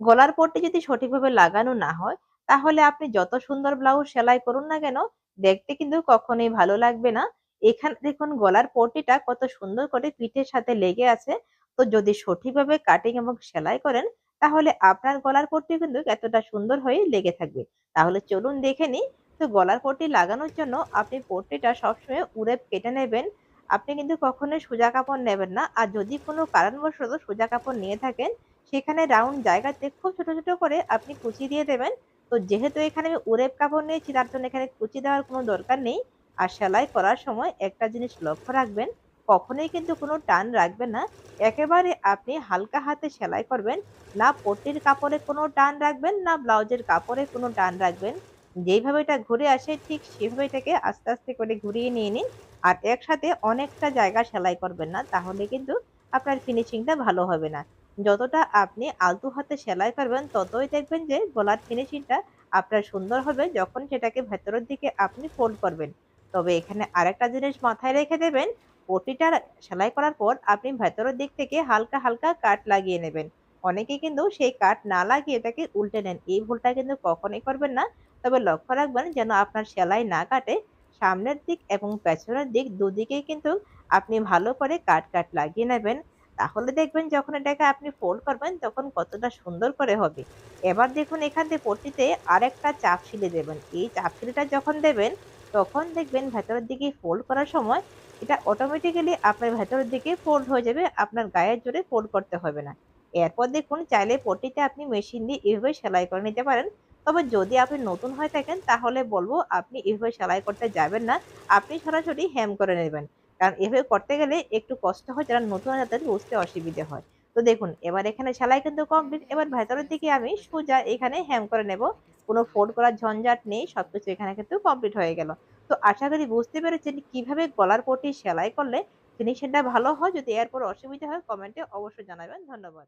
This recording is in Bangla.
গলার পট্টি যদি সঠিকভাবে লাগানো না হয়, তাহলে আপনি যত সুন্দর ব্লাউজ সেলাই করুন না কেন, দেখতে কিন্তু কখনোই ভালো লাগবে না। এখানে, দেখুন গলার পট্টিটা কত সুন্দর করে পিঠের সাথে লেগে আছে। তো যদি সঠিকভাবে কাটিং এবং সেলাই করেন, তাহলে আপনার গলার পট্টি কিন্তু এতটা সুন্দর হয়ে লেগে থাকবে। তাহলে চলুন দেখে নিই। তো গলার পট্টি লাগানোর জন্য আপনি পট্টিটা সবসময় উড়ে কেটে নেবেন। আপনি কিন্তু কখনোই সোজা কাপড় নেবেন না। আর যদি কোনো কারণবশত সোজা কাপড় নিয়ে থাকেন সেখানে রাউন্ড জায়গাতে খুব ছোট ছোট করে আপনি কুচি দিয়ে দেবেন। তো যেহেতু এখানে আমি উরেপ কাপড় নিয়েছি, তার জন্য এখানে কুচি দেওয়ার কোনো দরকার নেই। আর সেলাই করার সময় একটা জিনিস লক্ষ্য রাখবেন, কখনোই কিন্তু কোনো টান রাখবেন না। একেবারে আপনি হালকা হাতে সেলাই করবেন, না পট্টির কাপড়ে কোনো টান রাখবেন, না ব্লাউজের কাপড়ে কোনো টান রাখবেন। যেইভাবে এটা ঘুরে আসে, ঠিক সেভাবে এটাকে আস্তে আস্তে করে ঘুরিয়ে নিয়ে নিন। আর একসাথে অনেকটা জায়গা সেলাই করবেন না, তাহলে কিন্তু আপনার ফিনিশিংটা ভালো হবে না। যতটা আপনি আলতু হাতে সেলাই করবেন, ততই দেখবেন যে গলার ফিনিশিংটা আপনার সুন্দর হবে যখন সেটাকে ভেতরের দিকে আপনি ফোল্ড করবেন। তবে এখানে আরেকটা জিনিস মাথায় রেখে দেবেন, পটিটা সেলাই করার পর আপনি ভেতরের দিক থেকে হালকা হালকা কাট লাগিয়ে নেবেন। অনেকে কিন্তু সেই কাট না লাগিয়ে এটাকে উল্টে নেন। এই ভুলটা কিন্তু কখনোই করবেন না। তবে লক্ষ্য রাখবেন যেন আপনার সেলাই না কাটে, সামনের দিক এবং পেছনের দিক দুদিকেই কিন্তু আপনি ভালো করে কাট কাট লাগিয়ে নেবেন। তাহলে দেখবেন যখন এটাকে আপনি ফোল্ড করবেন, তখন কতটা সুন্দর করে হবে। এবার দেখুন এখান থেকে পট্টিতে আরেকটা চাপ সিলে দেবেন। এই চাপ সিলিটা যখন দেবেন, তখন দেখবেন ভেতরের দিকে ফোল্ড করার সময় এটা অটোমেটিক্যালি আপনার ভেতরের দিকে ফোল্ড হয়ে যাবে, আপনার গায়ের জোরে ফোল্ড করতে হবে না। এরপর দেখুন চাইলে পট্টিতে আপনি মেশিন দিয়ে এভাবে সেলাই করে নিতে পারেন। তবে যদি আপনি নতুন হয়ে থাকেন, তাহলে বলব আপনি এভাবে সেলাই করতে যাবেন না। আপনি সরাসরি হেম করে নেবেন। কারণ এভাবে করতে গেলে একটু কষ্ট হয়, যারা নতুন আছে তাদের বুঝতে অসুবিধে হয়। তো দেখুন, এবার এখানে সেলাই কিন্তু কমপ্লিট এবার ভেতরের দিকে আমি সোজা এখানে হ্যাম করে নেব। কোনো ফোল্ড করার ঝঞ্ঝাট নেই সব কিছু এখানে কিন্তু কমপ্লিট হয়ে গেল। তো আশা করি বুঝতে পেরেছেন কীভাবে গলার পটি সেলাই করলে ফিনিশিংটা ভালো হয়। যদি এরপর অসুবিধা হয় কমেন্টে অবশ্যই জানাবেন। ধন্যবাদ।